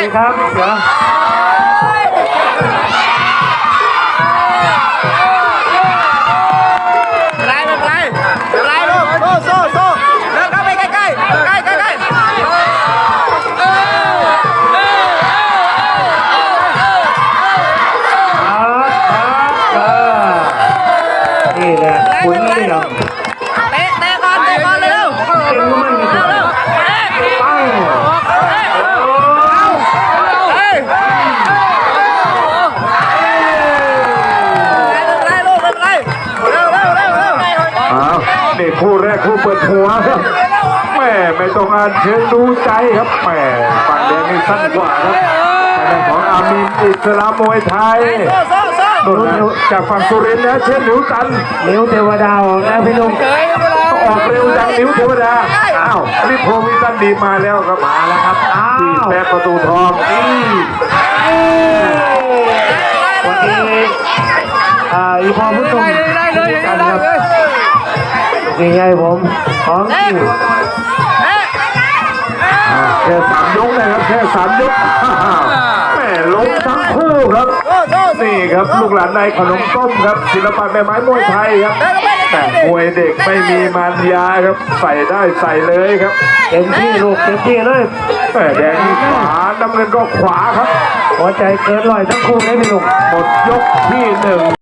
ดีครับเดี๋ยวไรไม่เป็นไรไม่เป็นไรลู นี่คู่แรกคู่เปิดหัวครับแม่ไม่ต้องอ่านเชิงดูใจครับแม่ฝั่งแดงนี่สั้นกว่าครับทางด้านของอามีนอิสลามมวยไทยโดนจากฝั่งสุรินทร์นะเช่นนิ้วตันนิ้วเทวดาออกนะพี่ลุงเฮ้ยไม่เป็นไรออกเร็วจังนิ้วเทวดาอ้าวรีโพวิตันดีมาแล้วครับมาแล้วครับอ้าที่วแปดประตูทองนี่วันนี้อ่าอีพอพุทธงได้เลยได้เลครับ ยนี่ไงผมของที่อ่าแค่สามยกนะครับแค่สามยกอ้าวแม่ล้มทั้งคู่ครับโซ่โซ่นี่ครับลูกหลานในขนมต้มครับศิลปะแม่ไม้มวยไทยครับแต่มวยเด็กไม่มีมารยาครับใส่ได้ใส่เลยครับเต็มที่ลูกเต็มที่เลยแต่แดงนี่ขวาน้ำเงินก็ขวาครับหัวใจเกินร้อยทั้งคู่เลยพี่ลุงหมดยกที่หนึ่ง